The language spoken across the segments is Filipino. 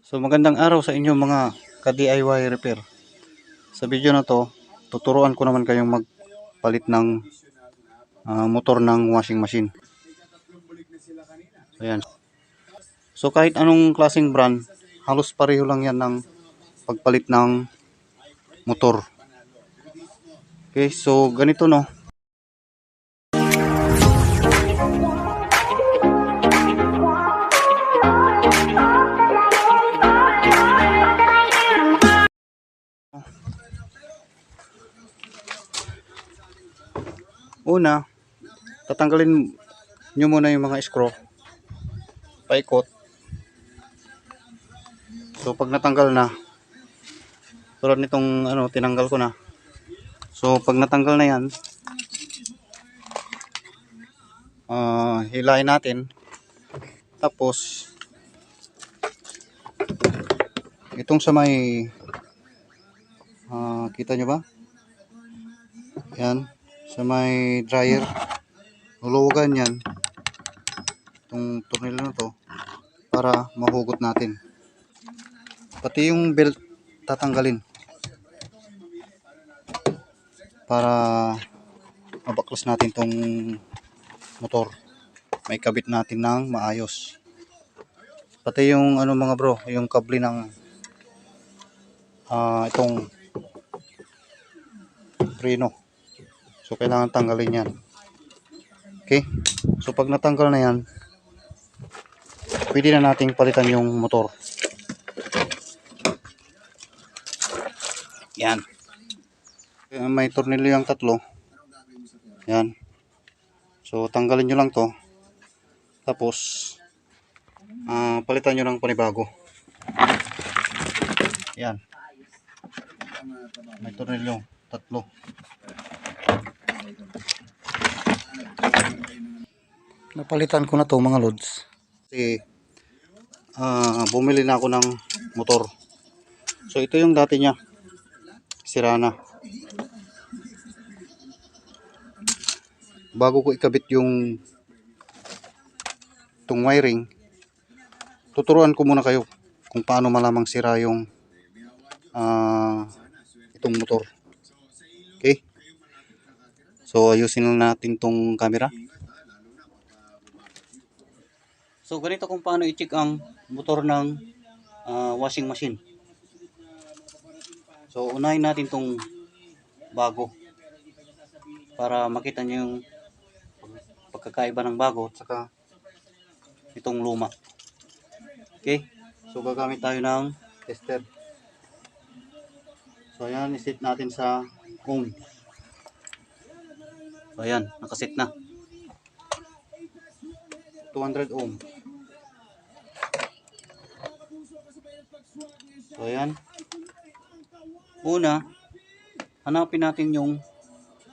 So magandang araw sa inyo mga ka-DIY repair. Sa video na to, tuturuan ko naman kayong magpalit ng ah, motor ng washing machine. Ayan. So kahit anong klaseng brand, halos pareho lang yan ng pagpalit ng motor. Okay, so ganito no. Una, tatanggalin nyo muna yung mga screw. Paikot. So pag natanggal na, tulad nitong ano, tinanggal ko na. So pag natanggal na yan, ah hilahin natin. Tapos, itong sa may, ah kita nyo ba? Yan, sa may dryer, luluwagan yan, itong tornilyo na to, para mahugot natin. Pati yung belt tatanggalin. Para mabaklas natin tong motor. May kabit natin ng maayos. Pati yung ano mga bro, yung kable ng ah itong preno. So kailangan tanggalin yan. Okay? So pag natanggal na yan, pwede na nating palitan yung motor. Yan. Kaya May tornilyo yung tatlo. Yan. So tanggalin nyo lang to. Tapos ah, palitan nyo ng panibago. Yan. May tornilyo tatlo. Napalitan ko na to mga lods. Kasi ah, bumili na ako ng motor. So ito yung dati niya. Sira na. Bago ko ikabit yung itong wiring, tuturuan ko muna kayo kung paano malamang sira yung ah, itong motor. So ayusin lang natin tong camera. So ganito kung paano i-check ang motor ng ah, washing machine. So unahin natin tong bago para makita niyo yung pagkakaiba ng bago at saka itong luma. Okay? So gagamit tayo ng tester. So ayan, isit natin sa ohm. So ayan, nakasit na. 200 ohm. So ayan. Una, hanapin natin yung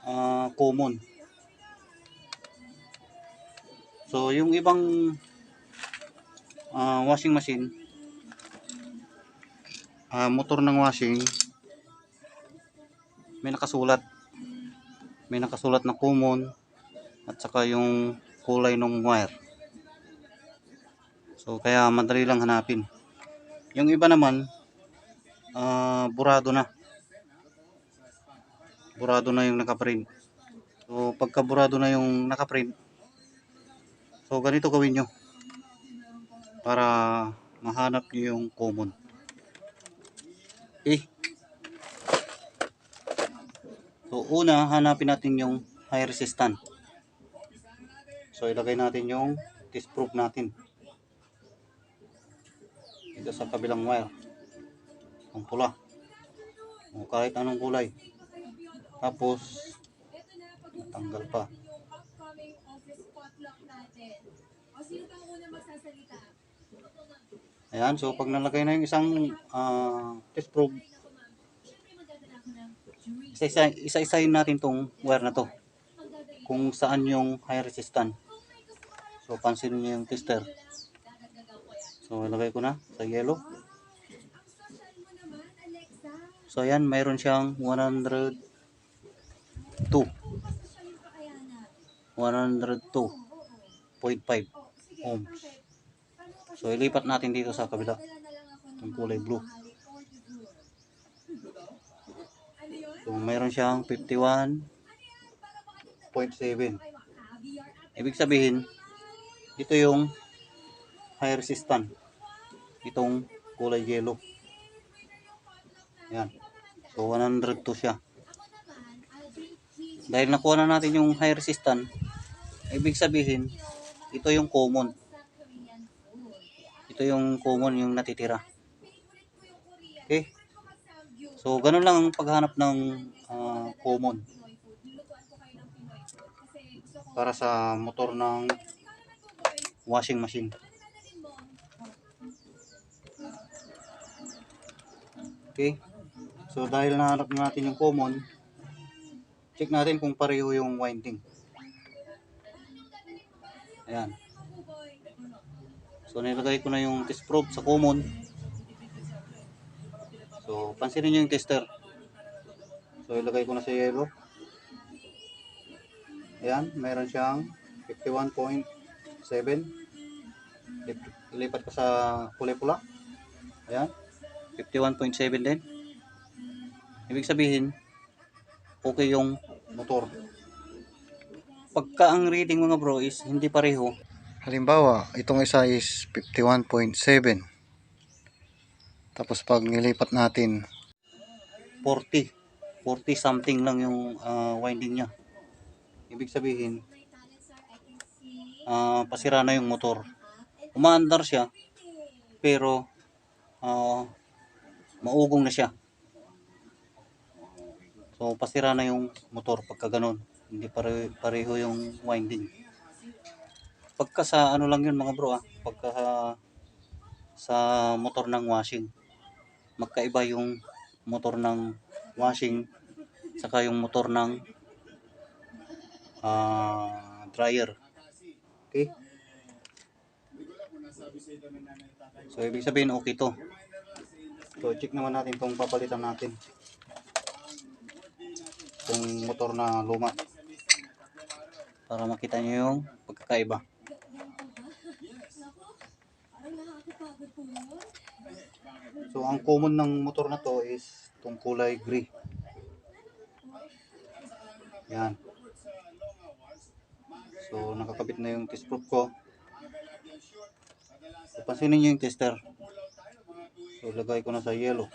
ah, common. So yung ibang ah, washing machine, ah, motor ng washing, may nakasulat. May nakasulat na common at saka yung kulay ng wire. So kaya madali lang hanapin. Yung iba naman, ah, burado na. Burado na yung nakaprint. So pagka burado na yung nakaprint, so ganito gawin nyo para mahanap nyo yung common. So una, hanapin natin yung high resistant. So ilagay natin yung test probe natin. Dito sa kabilang wire. Ang pula. O kahit anong kulay. Tapos tanggal pa. Ayan, so pag nalagay na yung isang ah, test probe, isa-isa, isa-isahin natin tong wire na to. Kung saan yung high resistant. So pansinin niyo yung tester. So ilagay ko na sa yellow. So ayan, mayroon siyang 102. Social ka kaya na. 102.5 ohms. So ilipat natin dito sa kabila. Itong kulay blue. Ano yun? So, mayroon siyang 51.7. Ibig sabihin, ito yung high resistant. Itong kulay yellow. Yan. So, 102 siya. Dahil nakuha na natin yung high resistant, ibig sabihin, ito yung common. Ito yung common yung natitira. Okay? So, ganun lang ang paghanap ng ah, common para sa motor ng washing machine. Okay? So, dahil nahanap na natin yung common, check natin kung pareho yung winding. Ayan. So, nilagay ko na yung test probe sa common. So, pansinin nyo yung tester. So, ilagay ko na sa yellow. Ayan, meron siyang 51.7. Lip- Ilipat ko sa kulay pula. Ayan, 51.7 din. Ibig sabihin, okay yung motor. Pagka ang reading mga bro is hindi pareho. Halimbawa, itong isa is 51.7. Tapos pag nilipat natin 40, 40 something lang yung ah, winding niya. Ibig sabihin, ah, pasira na yung motor. Umaandar siya, pero ah, maugong na siya. So, pasira na yung motor pagka ganun. Hindi pare, pareho yung winding. Pagka sa ano lang yun mga bro ah, pagka sa, sa motor ng washing, magkaiba yung motor ng washing saka yung motor ng ah, dryer. Okay? So, ibig sabihin okay to. So, check naman natin itong papalitan natin. Itong motor na luma. Para makita nyo yung pagkakaiba. So, ang common ng motor na to is itong kulay gray. Yan. So, nakakabit na yung test proof ko. So, pansinin nyo yung tester. So, lagay ko na sa yellow.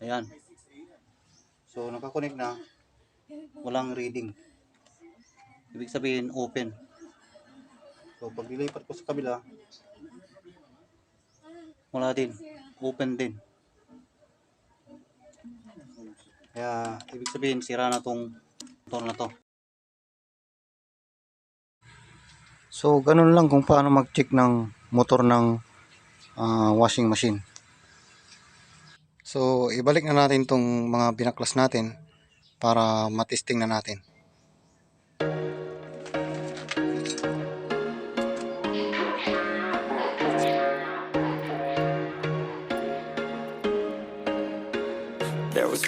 Ayan. So, nakakonect na. Walang reading. Ibig sabihin, open. So, pag nilipat ko sa kabila, wala din. Open din. Kaya, ibig sabihin, sira na tong motor na to. So, ganun lang kung paano mag-check ng motor ng ah, washing machine. So, ibalik na natin tong mga binaklas natin para matesting na natin.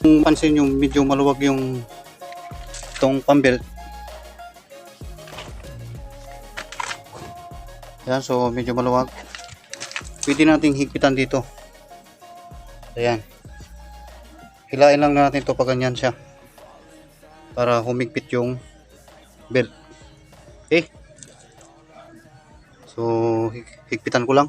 kung pansin nyo, medyo maluwag yung itong pambelt. Yan, so medyo maluwag. Pwede nating higpitan dito. Ayan. Hilain lang natin to pag ganyan siya. Para humigpit yung belt. Okay? So, hig- higpitan ko lang.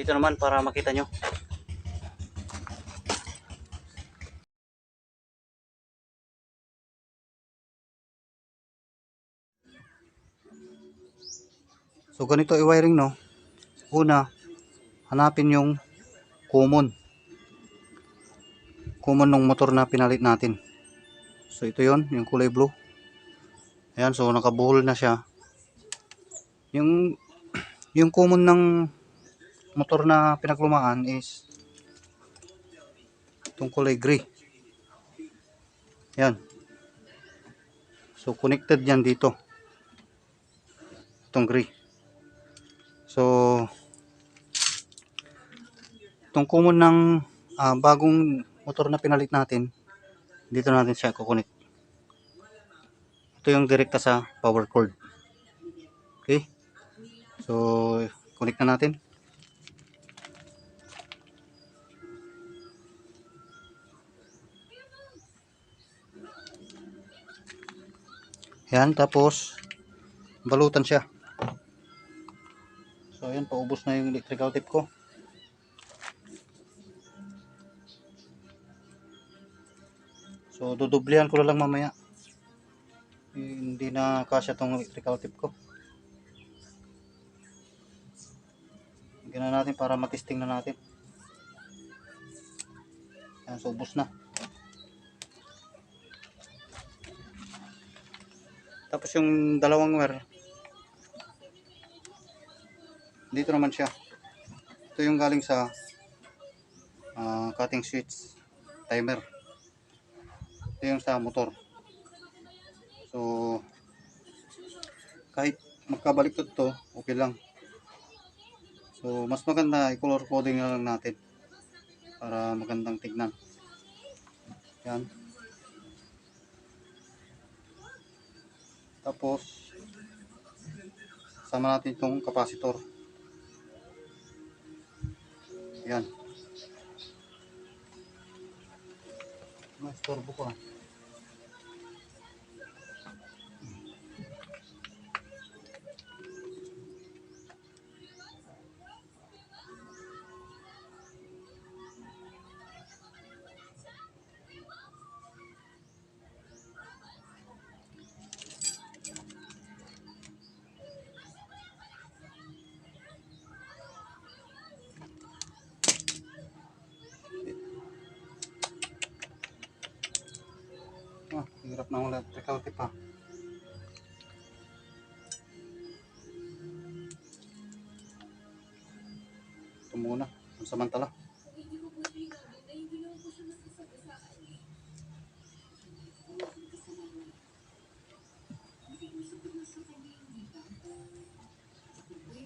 Dito naman para makita nyo. So ganito i-wiring no. Una, hanapin yung common common ng motor na pinalit natin so ito yon yung kulay blue ayan so nakabuhol na siya yung yung common ng motor na pinaglumaan is itong kulay gray. Yan. So connected yan dito. Itong gray. So itong common ng ah, bagong motor na pinalit natin dito natin siya kukunik ito yung direkta sa power cord. Okay? So connect na natin yan tapos balutan siya so yan paubos na yung electrical tape ko So, dudublihan ko lang mamaya. Hindi na kasya tong electrical tip ko. Na natin para matesting na natin. Yan, so ubos na. Tapos yung dalawang wire. Dito naman siya. Ito yung galing sa ah, cutting switch timer. Ito yung sa motor. So kahit magkabaliktad to okay lang. So mas maganda i-color coding na lang natin para magandang tignan. Yan tapos sama natin itong capacitor yan Mas turbo ko ah. Hindi naman po siya masasagasaan.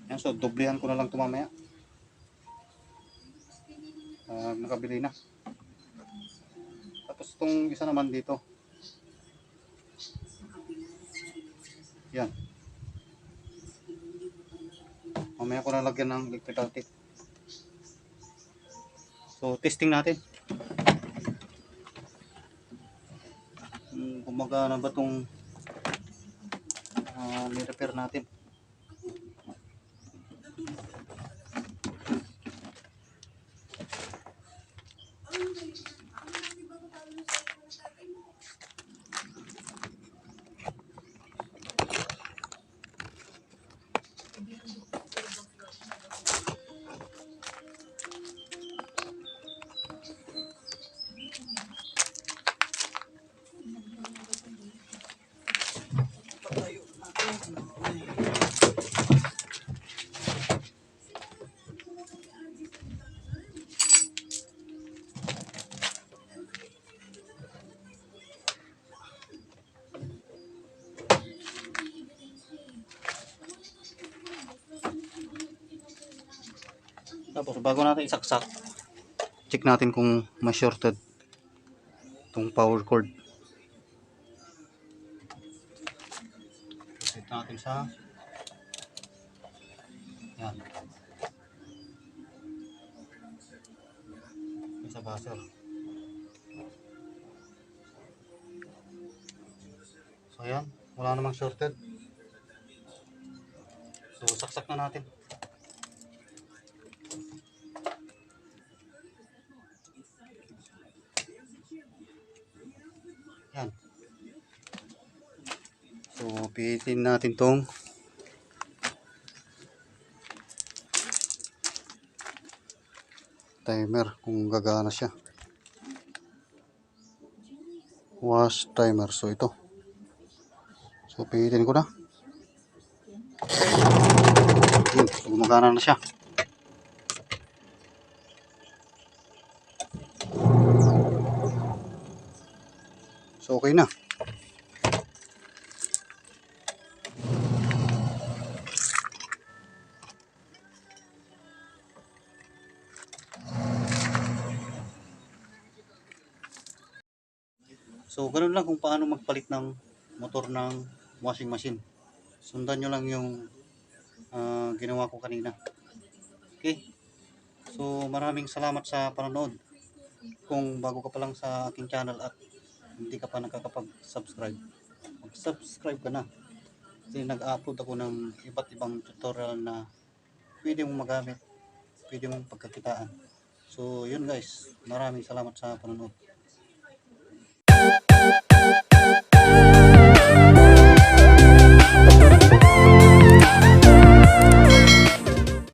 Yan, so doblehan ko na lang ito mamaya. Ah, nakabili na. Tapos itong isa naman dito. Yan. Mamaya ko na lagyan ng electrical tape. So, testing natin. Kung gumagana ba itong uh, ni-repair natin. Bago natin isaksak, check natin kung may shorted itong power cord. Set natin sa yan. Sa buzzer. So yan, wala namang shorted. So saksak na natin. So, pihitin natin tong timer kung gagana siya. Wash timer. So, ito. So, pihitin ko na. Yun. Gumagana na siya. So, okay na. Magpalit ng motor ng washing machine. Sundan nyo lang yung ah, ginawa ko kanina. Okay? So, maraming salamat sa panonood. Kung bago ka pa lang sa aking channel at hindi ka pa nakakapag-subscribe, mag-subscribe ka na. Kasi nag-upload ako ng iba't ibang tutorial na pwede mong magamit, pwede mong pagkakitaan. So, yun guys. Maraming salamat sa panonood.